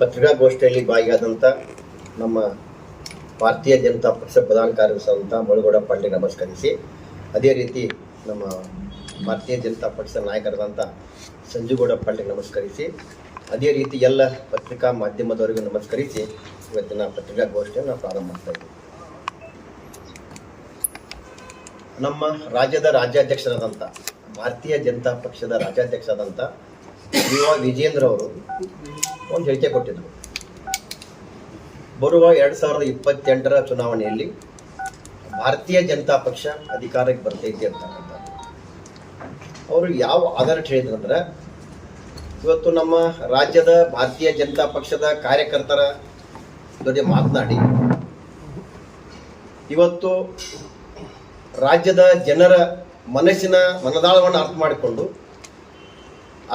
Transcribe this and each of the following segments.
ಪತ್ರಿಕಾಗೋಷ್ಠಿಯಲ್ಲಿ ಭಾಗಿಯಾದಂಥ ನಮ್ಮ ಭಾರತೀಯ ಜನತಾ ಪಕ್ಷ ಪ್ರಧಾನ ಕಾರ್ಯದರ್ಶಿಯಾದಂಥ ಮುಳುಗೌಡ ಪಾಂಡೆ ನಮಸ್ಕರಿಸಿ. ಅದೇ ರೀತಿ ನಮ್ಮ ಭಾರತೀಯ ಜನತಾ ಪಕ್ಷದ ನಾಯಕರಾದಂಥ ಸಂಜುಗೌಡ ಪಾಂಡೆ ನಮಸ್ಕರಿಸಿ. ಅದೇ ರೀತಿ ಎಲ್ಲ ಪತ್ರಿಕಾ ಮಾಧ್ಯಮದವರಿಗೂ ನಮಸ್ಕರಿಸಿ. ಇವತ್ತಿನ ಪತ್ರಿಕಾಗೋಷ್ಠಿಯನ್ನು ಪ್ರಾರಂಭ ಮಾಡ್ತಾ ನಮ್ಮ ರಾಜ್ಯದ ರಾಜ್ಯಾಧ್ಯಕ್ಷರಾದಂಥ ಭಾರತೀಯ ಜನತಾ ಪಕ್ಷದ ರಾಜ್ಯಾಧ್ಯಕ್ಷರಾದಂಥ ವಿ ವಿಜೇಂದ್ರ ಅವರು ಒಂದು ಹೇಳಿಕೆ ಕೊಟ್ಟಿದ್ದರು ಬರುವ ಎರಡು ಸಾವಿರದ ಇಪ್ಪತ್ತೆಂಟರ ಚುನಾವಣೆಯಲ್ಲಿ ಭಾರತೀಯ ಜನತಾ ಪಕ್ಷ ಅಧಿಕಾರಕ್ಕೆ ಬರ್ತೈತಿ ಅಂತ ಅವರು ಯಾವ ಆಧಾರ ಹೇಳಿದ್ರಂದ್ರೆ, ಇವತ್ತು ನಮ್ಮ ರಾಜ್ಯದ ಭಾರತೀಯ ಜನತಾ ಪಕ್ಷದ ಕಾರ್ಯಕರ್ತರ ಜೊತೆ ಮಾತನಾಡಿ, ಇವತ್ತು ರಾಜ್ಯದ ಜನರ ಮನಸ್ಸಿನ ಮನದಾಳವನ್ನು ಅರ್ಥ ಮಾಡಿಕೊಂಡು,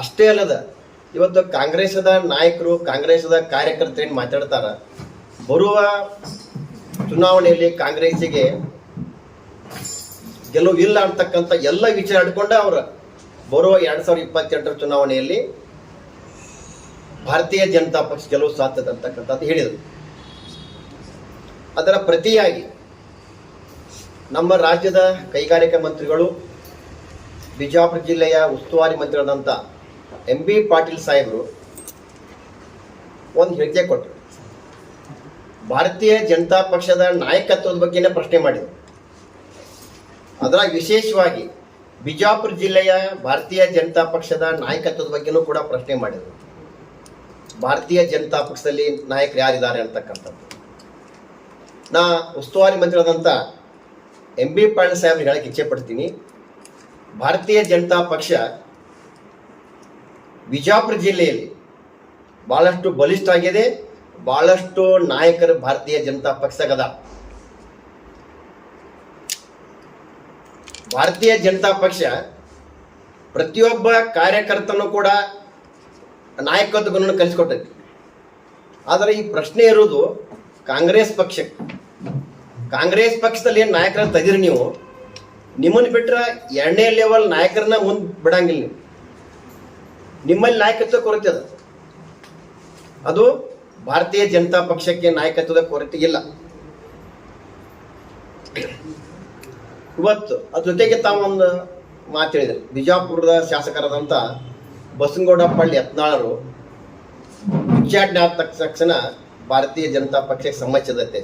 ಅಷ್ಟೇ ಅಲ್ಲದ ಇವತ್ತು ಕಾಂಗ್ರೆಸ್ದ ನಾಯಕರು, ಕಾಂಗ್ರೆಸ್ದ ಕಾರ್ಯಕರ್ತರು ಏನು ಮಾತಾಡ್ತಾರ? ಬರುವ ಚುನಾವಣೆಯಲ್ಲಿ ಕಾಂಗ್ರೆಸ್ಗೆ ಗೆಲುವು ಇಲ್ಲ ಅಂತಕ್ಕಂಥ ಎಲ್ಲ ವಿಚಾರ ಹಿಡ್ಕೊಂಡ ಅವ್ರ ಬರುವ ಎರಡು ಸಾವಿರದ ಇಪ್ಪತ್ತೆಂಟರ ಚುನಾವಣೆಯಲ್ಲಿ ಭಾರತೀಯ ಜನತಾ ಪಕ್ಷ ಗೆಲುವು ಸಾಧ್ಯತೆ ಅಂತಕ್ಕಂಥದ್ದು ಹೇಳಿದರು. ಅದರ ಪ್ರತಿಯಾಗಿ ನಮ್ಮ ರಾಜ್ಯದ ಕೈಗಾರಿಕಾ ಮಂತ್ರಿಗಳು, ಬಿಜಾಪುರ ಜಿಲ್ಲೆಯ ಉಸ್ತುವಾರಿ ಮಂತ್ರಿಯಾದಂಥ ಎಂ ಬಿ ಪಾಟೀಲ್ ಸಾಹೇಬರು ಒಂದು ಹೇಳಿಕೆ ಕೊಟ್ಟರು. ಭಾರತೀಯ ಜನತಾ ಪಕ್ಷದ ನಾಯಕತ್ವದ ಬಗ್ಗೆನೇ ಪ್ರಶ್ನೆ ಮಾಡಿದರು. ಅದರಾಗ ವಿಶೇಷವಾಗಿ ಬಿಜಾಪುರ ಜಿಲ್ಲೆಯ ಭಾರತೀಯ ಜನತಾ ಪಕ್ಷದ ನಾಯಕತ್ವದ ಬಗ್ಗೆನೂ ಕೂಡ ಪ್ರಶ್ನೆ ಮಾಡಿದರು. ಭಾರತೀಯ ಜನತಾ ಪಕ್ಷದಲ್ಲಿ ನಾಯಕರು ಯಾರಿದ್ದಾರೆ ಅಂತಕ್ಕಂಥದ್ದು. ನಾ ಉಸ್ತುವಾರಿ ಮಂತ್ರಿಯಾದಂಥ ಎಂ ಬಿ ಪಾಟೀಲ್ ಸಾಹೇಬ್ರಿಗೆ ಹೇಳಕ್ಕೆ ಇಚ್ಛೆ ಪಡ್ತೀನಿ. ಭಾರತೀಯ ಜನತಾ ಪಕ್ಷ ವಿಜಾಪುರ ಜಿಲ್ಲೆಯಲ್ಲಿ ಬಹಳಷ್ಟು ಬಲಿಷ್ಠ ಆಗಿದೆ ಬಹಳಷ್ಟು ನಾಯಕರು ಭಾರತೀಯ ಜನತಾ ಪಕ್ಷಗದ ಭಾರತೀಯ ಜನತಾ ಪಕ್ಷ ಪ್ರತಿಯೊಬ್ಬ ಕಾರ್ಯಕರ್ತನೂ ಕೂಡ ನಾಯಕತ್ವ ಗುಣವನ್ನು ಕಲಿಸ್ಕೊಟ್ಟೈತಿ ಆದರೆ ಈ ಪ್ರಶ್ನೆ ಇರೋದು ಕಾಂಗ್ರೆಸ್ ಪಕ್ಷಕ್ಕೆ ಕಾಂಗ್ರೆಸ್ ಪಕ್ಷದಲ್ಲಿ ಏನು ನಾಯಕರನ್ನು ತೆಗೀರಿ ನೀವು? ನಿಮ್ಮನ್ನು ಬಿಟ್ಟರೆ ಎರಡನೇ ಲೆವೆಲ್ ನಾಯಕರನ್ನ ಮುಂದೆ ಬಿಡಂಗಿಲ್ಲ ನೀವು. ನಿಮ್ಮಲ್ಲಿ ನಾಯಕತ್ವ ಕೊರತೆ ಅದ. ಅದು ಭಾರತೀಯ ಜನತಾ ಪಕ್ಷಕ್ಕೆ ನಾಯಕತ್ವದ ಕೊರತೆ ಇಲ್ಲ. ಇವತ್ತು ಅದ್ರ ಜೊತೆಗೆ ತಾವೊಂದು ಮಾತು ಹೇಳಿದ್ರು ಬಿಜಾಪುರದ ಶಾಸಕರಾದಂಥ ಬಸನಗೌಡ ಪಳ್ಳಿ ಯತ್ನಾಳರು ಉಚ್ಚಾಟನೆ ಆದ ತಕ್ಷಣ ಭಾರತೀಯ ಜನತಾ ಪಕ್ಷಕ್ಕೆ ಸಮ್ಮತಿಸಿದತ್ತೆ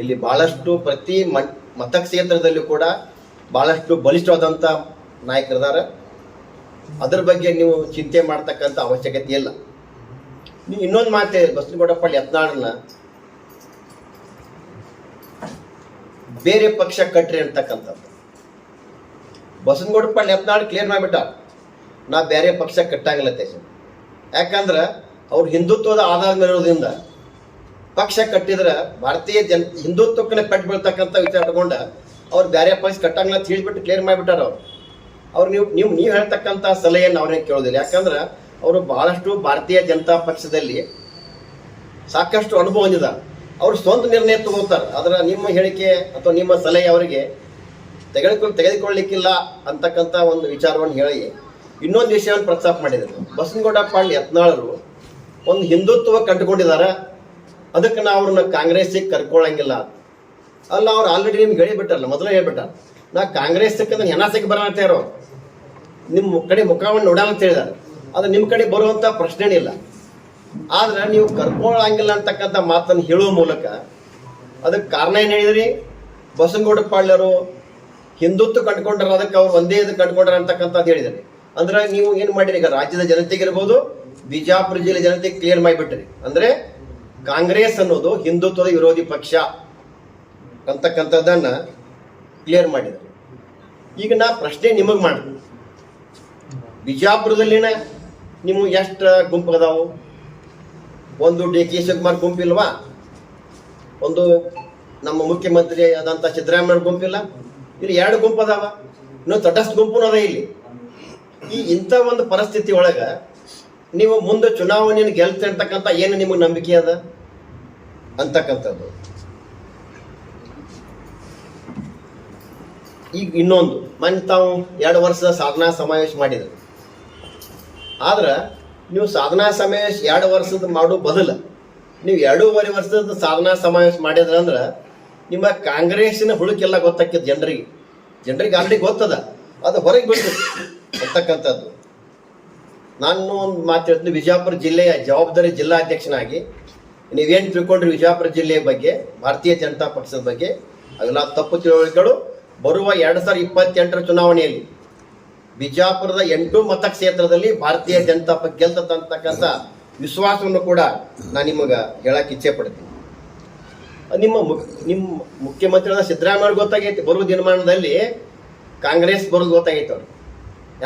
ಇಲ್ಲಿ ಬಹಳಷ್ಟು ಪ್ರತಿ ಮತಕ್ಷೇತ್ರದಲ್ಲೂ ಕೂಡ ಬಹಳಷ್ಟು ಬಲಿಷ್ಠವಾದಂಥ ನಾಯಕರಿದ್ದಾರೆ. ಅದ್ರ ಬಗ್ಗೆ ನೀವು ಚಿಂತೆ ಮಾಡ್ತಕ್ಕಂಥ ಅವಶ್ಯಕತೆ ಇಲ್ಲ. ನೀವು ಇನ್ನೊಂದು ಮಾತೆ ಬಸನಗೌಡಪ್ಪಳ್ಳಿ ಯತ್ನಾಳನ್ನ. ಬೇರೆ ಪಕ್ಷ ಕಟ್ರಿ ಅಂತಕ್ಕಂಥದ್ದು. ಬಸನಗೌಡಪ್ಪಳ್ಳಿ ಯತ್ನಾಳ್ ಕ್ಲಿಯರ್ ಮಾಡಿಬಿಟ್ಟ. ನಾ ಬೇರೆ ಪಕ್ಷ ಕಟ್ಟಂಗಿಲ್ಲ ತೇಜ. ಯಾಕಂದ್ರೆ ಅವ್ರು ಹಿಂದುತ್ವದ ಆಧಾರದ ಮೇಲೆ ಇರೋದ್ರಿಂದ ಪಕ್ಷ ಕಟ್ಟಿದ್ರೆ ಭಾರತೀಯ ಜನ ಹಿಂದುತ್ವಕ್ಕೆ ಪೆಟ್ಟು ಬೀಳ್ತಕ್ಕಂಥ ವಿಚಾರ ತಗೊಂಡ ಅವ್ರು ಬೇರೆ ಪಕ್ಷ ಕಟ್ಟಂಗಿಲ್ಲ ಅಂತ ಹೇಳಿಬಿಟ್ಟು ಕ್ಲಿಯರ್ ಮಾಡಿಬಿಟ್ಟಾರ ಅವ್ರು. ಅವ್ರು ನೀವು ನೀವು ನೀವು ಹೇಳ್ತಕ್ಕಂಥ ಸಲಹೆಯನ್ನು ಅವ್ರೇನು ಕೇಳೋದಿಲ್ಲ. ಯಾಕಂದ್ರೆ ಅವರು ಬಹಳಷ್ಟು ಭಾರತೀಯ ಜನತಾ ಪಕ್ಷದಲ್ಲಿ ಸಾಕಷ್ಟು ಅನುಭವ ಹೊಂದಿದ್ದಾರೆ ಅವರು ಸ್ವಂತ ನಿರ್ಣಯ ತಗೋತಾರೆ ಆದ್ರೆ ನಿಮ್ಮ ಹೇಳಿಕೆ ಅಥವಾ ನಿಮ್ಮ ಸಲಹೆ ಅವರಿಗೆ ತೆಗೆದುಕೊಂಡು ತೆಗೆದುಕೊಳ್ಳಿಕ್ಕಿಲ್ಲ ಅಂತಕ್ಕಂಥ ಒಂದು ವಿಚಾರವನ್ನು ಹೇಳಿ ಇನ್ನೊಂದು ವಿಷಯವನ್ನು ಪ್ರಸ್ತಾಪ ಮಾಡಿದರು. ಬಸನಗೌಡ ಪಾಂಡೆ ಯತ್ನಾಳರು ಒಂದು ಹಿಂದುತ್ವ ಕಂಡುಕೊಂಡಿದ್ದಾರೆ. ಅದಕ್ಕೆ ನಾವು ಅವ್ರನ್ನ ಕಾಂಗ್ರೆಸ್ಸಿಗೆ ಕರ್ಕೊಳ್ಳಂಗಿಲ್ಲ ಅಲ್ಲ, ಅವ್ರು ಆಲ್ರೆಡಿ ನಿಮ್ಗೆ ಹೇಳಿಬಿಟ್ಟಾರಲ್ಲ, ಮೊದಲೇ ಹೇಳ್ಬಿಟ್ಟಾರ. ನಾ ಕಾಂಗ್ರೆಸ್ ಸಿಕ್ಕಂದ್ರೆ ನಾನು ಸಿಕ್ಕ ಬರ ಅಂತ ಇರೋ ನಿಮ್ಮ ಕಡೆ ಮುಖವನ್ನು ನೋಡಲ್ಲ ಅಂತ ಹೇಳಿದಾರೆ ಅದು ನಿಮ್ಮ ಕಡೆ ಬರುವಂಥ ಪ್ರಶ್ನೆ ಇಲ್ಲ. ಆದ್ರೆ ನೀವು ಕರ್ಕೊಳ್ಳಂಗಿಲ್ಲ ಅಂತಕ್ಕಂಥ ಮಾತನ್ನು ಹೇಳುವ ಮೂಲಕ ಅದಕ್ಕೆ ಕಾರಣ ಏನು ಹೇಳಿದ್ರಿ? ಬಸನಗೌಡ ಪಾಳ್ಯರು ಹಿಂದುತ್ವ ಕಂಡುಕೊಂಡ್ರ ಅದಕ್ಕೆ ಅವ್ರು ಒಂದೇ ಇದು ಕಂಡುಕೊಂಡ್ರ ಅಂತಕ್ಕಂಥದ್ದು ಹೇಳಿದ್ರಿ. ಅಂದ್ರೆ ನೀವು ಏನು ಮಾಡಿರಿ? ಈಗ ರಾಜ್ಯದ ಜನತೆಗಿರ್ಬೋದು ಬಿಜಾಪುರ ಜಿಲ್ಲೆ ಜನತೆಗೆ ಕ್ಲಿಯರ್ ಮಾಡಿಬಿಟ್ರಿ. ಅಂದ್ರೆ ಕಾಂಗ್ರೆಸ್ ಅನ್ನೋದು ಹಿಂದುತ್ವದ ವಿರೋಧಿ ಪಕ್ಷ ಅಂತಕ್ಕಂಥದ್ದನ್ನ ಕ್ಲಿಯರ್ ಮಾಡಿದ್ರು. ಈಗ ನಾ ಪ್ರಶ್ನೆ ನಿಮಗೆ ಮಾಡ್ತೀನಿ. ಬಿಜಾಪುರದಲ್ಲಿನ ನಿಮಗೆ ಎಷ್ಟು ಗುಂಪು ಅದಾವು? ಒಂದು ಡಿ ಕೆ ಶಿವಕುಮಾರ್ ಗುಂಪಿಲ್ವಾ ಒಂದು ನಮ್ಮ ಮುಖ್ಯಮಂತ್ರಿ ಆದಂಥ ಸಿದ್ದರಾಮಯ್ಯ ಗುಂಪಿಲ್ಲ ಇಲ್ಲಿ? ಎರಡು ಗುಂಪು ಅದಾವ. ಇನ್ನೊಂದು ತಟಸ್ಥ ಗುಂಪು ಅದ ಇಲ್ಲಿ. ಈ ಇಂಥ ಒಂದು ಪರಿಸ್ಥಿತಿ ಒಳಗ ನೀವು ಮುಂದೆ ಚುನಾವಣೆಯನ್ನು ಗೆಲ್ತಿರ್ತಕ್ಕಂಥ ಏನು ನಿಮಗೆ ನಂಬಿಕೆ ಅದ? ಅಂತಕ್ಕಂಥದ್ದು. ಈಗ ಇನ್ನೊಂದು ಮನೆ ತಾವು ಎರಡು ವರ್ಷದ ಸಾಧನಾ ಸಮಾವೇಶ ಮಾಡಿದ್ರು. ಆದ್ರೆ ನೀವು ಸಾಧನಾ ಸಮಾವೇಶ ಎರಡು ವರ್ಷದ ಮಾಡೋ ಬದಲು ನೀವು ಎರಡೂವರೆ ವರ್ಷದ ಸಾಧನಾ ಸಮಾವೇಶ ಮಾಡಿದ್ರಂದ್ರೆ ನಿಮ್ಮ ಕಾಂಗ್ರೆಸ್ಸಿನ ಹುಳುಕೆಲ್ಲ ಗೊತ್ತಾಕ್ಯದ ಜನರಿಗೆ. ಜನರಿಗೆ ಆಲ್ರೆಡಿ ಗೊತ್ತದ. ಅದು ಹೊರಗೆ ಬಿಟ್ಟು ಅಂತಕ್ಕಂಥದ್ದು. ನಾನು ಒಂದು ಮಾತು ಹೇಳ್ತೀನಿ ವಿಜಯಪುರ ಜಿಲ್ಲೆಯ ಜವಾಬ್ದಾರಿ ಜಿಲ್ಲಾಧ್ಯಕ್ಷನಾಗಿ ನೀವೇನು ತಿಳ್ಕೊಂಡ್ರಿ ವಿಜಯಪುರ ಜಿಲ್ಲೆಯ ಬಗ್ಗೆ, ಭಾರತೀಯ ಜನತಾ ಪಕ್ಷದ ಬಗ್ಗೆ ಅದೆಲ್ಲ ತಪ್ಪು ತಿಳುವಳಿಕೆಗಳು ಬರುವ ಎರಡು ಸಾವಿರದ ಇಪ್ಪತ್ತೆಂಟರ ಚುನಾವಣೆಯಲ್ಲಿ ಬಿಜಾಪುರದ ಎಂಟು ಮತಕ್ಷೇತ್ರದಲ್ಲಿ ಭಾರತೀಯ ಜನತಾ ಪಕ್ಷ ಗೆಲ್ತಕ್ಕಂಥ ವಿಶ್ವಾಸವನ್ನು ಕೂಡ ನಾನು ನಿಮಗೆ ಹೇಳಕ್ಕೆ ಇಚ್ಛೆ ಪಡ್ತೀನಿ. ನಿಮ್ಮ ನಿಮ್ಮ ಮುಖ್ಯಮಂತ್ರಿಗಳ ಸಿದ್ದರಾಮಯ್ಯ ಗೊತ್ತಾಗೈತಿ, ಬರುವ ದಿನಮಾನದಲ್ಲಿ ಕಾಂಗ್ರೆಸ್ ಬರೋದು ಗೊತ್ತಾಗೈತೆ ಅವ್ರು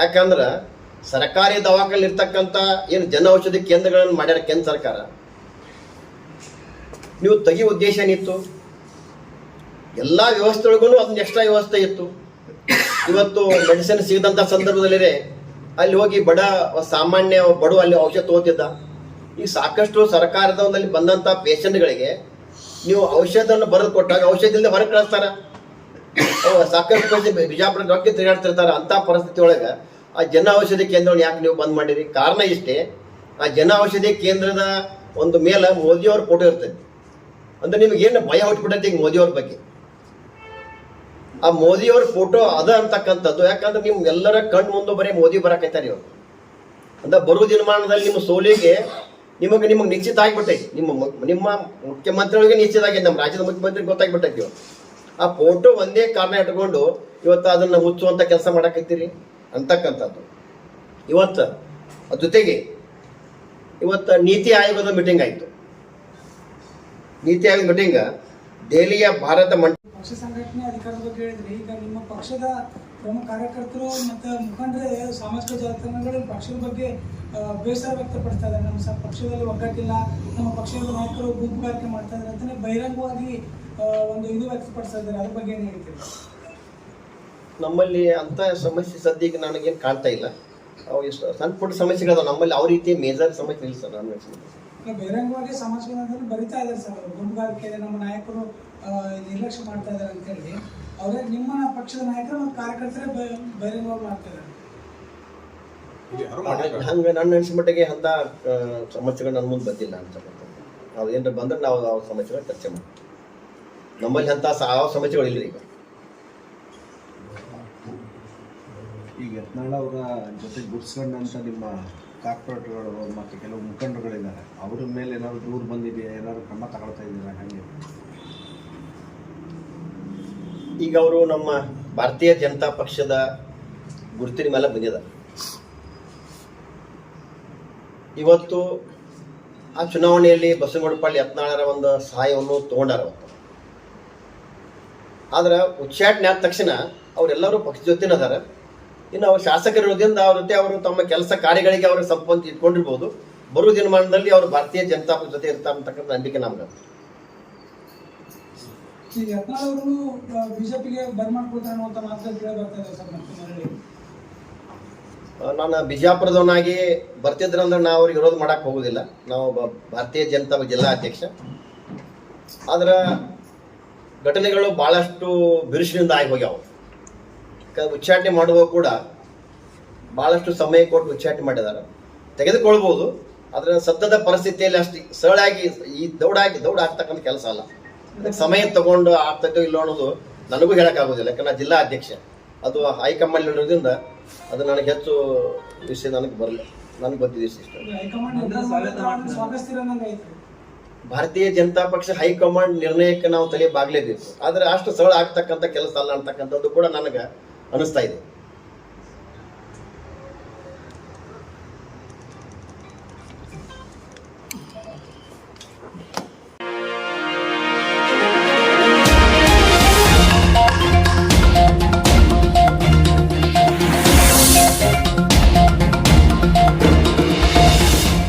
ಯಾಕಂದ್ರೆ ಸರ್ಕಾರಿ ದವಾಖಾನೆ ಇರ್ತಕ್ಕಂಥ ಏನು ಜನ ಔಷಧಿ ಕೇಂದ್ರಗಳನ್ನು ಮಾಡ್ಯಾರ ಕೇಂದ್ರ ಸರ್ಕಾರ. ನೀವು ತೆಗಿ ಉದ್ದೇಶ ಏನಿತ್ತು ಎಲ್ಲ ವ್ಯವಸ್ಥೆಗಳಿಗೂ ಅದನ್ನ ಎಕ್ಸ್ಟ್ರಾ ವ್ಯವಸ್ಥೆ ಇತ್ತು. ಇವತ್ತು ಮೆಡಿಸಿನ್ ಸಿಗದಂತ ಸಂದರ್ಭದಲ್ಲಿ ಅಲ್ಲಿ ಹೋಗಿ ಬಡ ಸಾಮಾನ್ಯ ಬಡ ಅಲ್ಲಿ ಔಷಧ ತಗೋತಿದ್ದ. ಈ ಸಾಕಷ್ಟು ಸರ್ಕಾರದ ಒಂದಲ್ಲಿ ಬಂದಂಥ ಪೇಷಂಟ್ಗಳಿಗೆ ನೀವು ಔಷಧವನ್ನು ಬರೆದು ಕೊಟ್ಟಾಗ ಔಷಧದಿಂದ ಹೊರಗೆ ಕಳಿಸ್ತಾರ. ಸಾಕಷ್ಟು ಬಿಜಾಪುರ ಡಾಕ್ಟರ್ ತಿರುಗಾಡ್ತಿರ್ತಾರ ಅಂತ ಪರಿಸ್ಥಿತಿ ಒಳಗೆ ಆ ಜನ ಔಷಧಿ ಕೇಂದ್ರವನ್ನು ಯಾಕೆ ನೀವು ಬಂದ್ ಮಾಡಿರಿ? ಕಾರಣ ಇಷ್ಟೇ, ಆ ಜನ ಔಷಧಿ ಕೇಂದ್ರದ ಒಂದು ಮೇಲೆ ಮೋದಿಯವ್ರ ಫೋಟೋ ಇರ್ತೈತಿ. ಅಂದ್ರೆ ನಿಮ್ಗೆ ಏನು ಭಯ ಹುಟ್ಬಿಟ್ಟೈತಿ ಈಗ ಮೋದಿಯವ್ರ ಬಗ್ಗೆ? ಆ ಮೋದಿಯವ್ರ ಫೋಟೋ ಅದ ಅಂತಕ್ಕಂಥದ್ದು. ಯಾಕಂದ್ರೆ ನಿಮ್ ಎಲ್ಲರ ಕಣ್ಣು ಮುಂದೆ ಬರೀ ಮೋದಿ ಬರಾಕೈತಾರ ಇವ್ರು ಅಂದ್ರೆ ಬರುವ ದಿನಮಾನದಲ್ಲಿ ನಿಮ್ಮ ಸೋಲಿಗೆ ನಿಮಗೆ ನಿಮಗೆ ನಿಶ್ಚಿತ ಆಗಿಬಿಟ್ಟೈತಿ. ನಿಮ್ಮ ನಿಮ್ಮ ಮುಖ್ಯಮಂತ್ರಿಗಳಿಗೆ ನಿಶ್ಚಿತ ಆಗಿದೆ ನಮ್ಮ ರಾಜ್ಯದ ಮುಖ್ಯಮಂತ್ರಿ ಗೊತ್ತಾಗ್ಬಿಟ್ಟೈತಿ ಆ ಫೋಟೋ ಒಂದೇ ಕಾರಣ ಇಟ್ಕೊಂಡು ಇವತ್ತು ಅದನ್ನ ಮುಚ್ಚುವಂತ ಕೆಲಸ ಮಾಡಕೈತಿರಿ ಅಂತಕ್ಕಂಥದ್ದು. ಇವತ್ತು ಜೊತೆಗೆ ಇವತ್ತು ನೀತಿ ಆಯೋಗದ ಮೀಟಿಂಗ್ ಆಯಿತು. ನೀತಿ ಆಯೋಗದ ಮೀಟಿಂಗ್ ದೆಹಲಿಯ ಭಾರತ ಮಂಡ ಪಕ್ಷ ಸಂಘಟನೆ ಅಧಿಕಾರದ ಬಗ್ಗೆ ಹೇಳಿದ್ರಿ. ಈಗ ನಿಮ್ಮ ಪಕ್ಷದ ಪ್ರಮುಖ ಕಾರ್ಯಕರ್ತರು ಮತ್ತು ಮುಖಂಡರೇ ಸಾಮಾಜಿಕ ಜಾಲತಾಣಗಳಲ್ಲಿ ಪಕ್ಷದ ಬಗ್ಗೆ ಬೇಸರ ವ್ಯಕ್ತಪಡಿಸ್ತಾ ಇದ್ದಾರೆ. ನಮ್ಮ ಸ ಪಕ್ಷದಲ್ಲಿ ಒಗ್ಗಟ್ಟಿಲ್ಲ. ನಮ್ಮ ಪಕ್ಷದ ನಾಯಕರು ಗುಂಪುಗಾರಿಕೆ ಮಾಡ್ತಾ ಇದ್ದಾರೆ ಅಂತಲೇ ಬಹಿರಂಗವಾಗಿ ಒಂದು ಇದು ವ್ಯಕ್ತಪಡಿಸ್ತಾ ಇದ್ದಾರೆ. ಅದ್ರ ಬಗ್ಗೆ ಏನು ನಮ್ಮಲ್ಲಿ ಅಂತ ಸಮಸ್ಯೆ ಸದ್ಯಕ್ಕೆ ನನಗೇನು ಕಾಣ್ತಾ ಇಲ್ಲ. ಅವು ಎಷ್ಟು ಸಣ್ಣ ಪುಟ್ಟ ಸಮಸ್ಯೆಗಳು ನಮ್ಮಲ್ಲಿ ಯಾವ ರೀತಿ ಮೇಜರ್ ಸಮಸ್ಯೆ ಇಲ್ಲ ಸರ್. ನನ್ನ ಬಹಿರಂಗವಾಗಿ ಸಾಮಾಜಿಕ ಬರಿತಾ ಇದ್ದಾರೆ ಸರ್ ಅವರು. ಗುಂಪುಗಾರಿಕೆ ನಮ್ಮ ನಾಯಕರು ನಿರ್ಲಕ್ಷ್ಯ ಮಾಡ್ತಾ ಇದ್ದಾರೆ ಅಂತೇಳಿ ಅವರೇ ನಿಮ್ಮ ಪಕ್ಷದ ನಾಯಕರು ಮತ್ತು ಕಾರ್ಯಕರ್ತರೇ ಬಹಿರಂಗವಾಗಿ ಮಾಡ್ತಾ ಇದ್ದಾರೆ. ಹಂಗೆ ನನ್ನ ಅನಿಸಿದ ಮಟ್ಟಿಗೆ ಅಂತ ಸಮಸ್ಯೆಗಳು ನನ್ನ ಮುಂದೆ ಬಂದಿಲ್ಲ ಅಂತ ನಾವು ಏನಾರ ಬಂದ್ರೆ ನಾವು ಆ ಸಮಸ್ಯೆಗಳ ಚರ್ಚೆ ಮಾಡಿ ನಮ್ಮಲ್ಲಿ ಅಂತ ಸಹ ಯಾವ ಸಮಸ್ಯೆಗಳು ಇಲ್ಲ ಈಗ. ಈಗ ಯತ್ನಾಳ್ ಅವರ ಜೊತೆ ಗುಡ್ಸ್ಕೊಂಡಂತ ನಿಮ್ಮ ಕಾರ್ಪೊರೇಟ್ಗಳು ಮತ್ತು ಕೆಲವು ಮುಖಂಡರುಗಳಿದ್ದಾರೆ. ಅವ್ರ ಮೇಲೆ ಏನಾದ್ರು ದೂರು ಬಂದಿದೆಯಾ? ಏನಾದ್ರು ಕ್ರಮ ತಗೊಳ್ತಾ ಇದ್ದೀರಾ? ಹಾಗೆ. ಈಗ ಅವರು ನಮ್ಮ ಭಾರತೀಯ ಜನತಾ ಪಕ್ಷದ ಗುರುತಿನ ಮೇಲೆ ಬಂದಿದ ಇವತ್ತು ಆ ಚುನಾವಣೆಯಲ್ಲಿ ಬಸವನಗೌಡಪಾಳ್ಯ ಯತ್ನಾಳರ ಒಂದು ಸಹಾಯವನ್ನು ತಗೊಂಡಾರ ಆದ್ರೆ ಉಚ್ಚಾಟನೆ ಆದ ತಕ್ಷಣ ಅವರೆಲ್ಲರೂ ಪಕ್ಷ ಜೊತೆನ ಅದಾರ. ಇನ್ನು ಅವ್ರು ಶಾಸಕರಿರೋದ್ರಿಂದ ಅವ್ರ ಜೊತೆ ಅವರು ತಮ್ಮ ಕೆಲಸ ಕಾರ್ಯಗಳಿಗೆ ಅವರು ಸಂಪಂತ ಇಟ್ಕೊಂಡಿರ್ಬೋದು. ಬರುವ ದಿನಮಾನದಲ್ಲಿ ಅವರು ಭಾರತೀಯ ಜನತಾ ಪಕ್ಷ ಜೊತೆ ಇರ್ತಾರೆ ಅಂತಕ್ಕಂಥ ನಂಬಿಕೆ ನಮ್ಗೆ. ಬಿಜೆಪಿಗೆ ಕೇಳಿ ಬರ್ತಾ ಇದೆ ಸರ್ ನಾನು ಬಿಜಾಪುರದವನಾಗಿ ಬರ್ತಿದ್ರಂದ್ರೆ ನಾವು ಅವ್ರಿಗೆ ವಿರೋಧ ಮಾಡಕ್ಕೆ ಹೋಗೋದಿಲ್ಲ. ನಾವು ಭಾರತೀಯ ಜನತಾ ಜಿಲ್ಲಾ ಅಧ್ಯಕ್ಷ. ಆದ್ರೆ ಘಟನೆಗಳು ಭಾಳಷ್ಟು ಬಿರುಸಿನಿಂದ ಆಗಿ ಹೋಗ್ಯಾವ. ಉಚ್ಚಾಟನೆ ಮಾಡುವಾಗ ಕೂಡ ಭಾಳಷ್ಟು ಸಮಯ ಕೊಟ್ಟು ಉಚ್ಚಾಟನೆ ಮಾಡಿದ್ದಾರೆ. ತೆಗೆದುಕೊಳ್ಬೋದು, ಆದ್ರೆ ಸದ್ಯದ ಪರಿಸ್ಥಿತಿಯಲ್ಲಿ ಅಷ್ಟು ಸರಳಾಗಿ ಈ ದೌಡಾಗಿ, ದೌಡ ಆಗ್ತಕ್ಕಂಥ ಕೆಲಸ ಅಲ್ಲ. ಸಮಯ ತಗೊಂಡು ಆಗ್ತೈತೋ ಇಲ್ಲೋ ಅನ್ನೋದು ನನಗೂ ಹೇಳೋಕ್ಕಾಗೋದಿಲ್ಲ. ಯಾಕಂದ್ರೆ ಜಿಲ್ಲಾ ಅಧ್ಯಕ್ಷ ಅದು ಹೈಕಮಾಂಡ್ ಇರೋದ್ರಿಂದ ಅದು ನನಗೆ ಹೆಚ್ಚು ವಿಷಯ ನನಗೆ ಬರಲ್ಲ. ನನಗೆ ಗೊತ್ತಿದೆ ಇಷ್ಟು ಭಾರತೀಯ ಜನತಾ ಪಕ್ಷ ಹೈಕಮಾಂಡ್ ನಿರ್ಣಯಕ್ಕೆ ನಾವು ತಲೆ ಬಾಗ್ಲೇಬೇಕು. ಆದ್ರೆ ಅಷ್ಟು ಸರಳ ಆಗ್ತಕ್ಕಂಥ ಕೆಲಸ ಅಲ್ಲ ಅಂತಕ್ಕಂಥದ್ದು ಕೂಡ ನನಗೆ ಅನಿಸ್ತಾ ಇದೆ.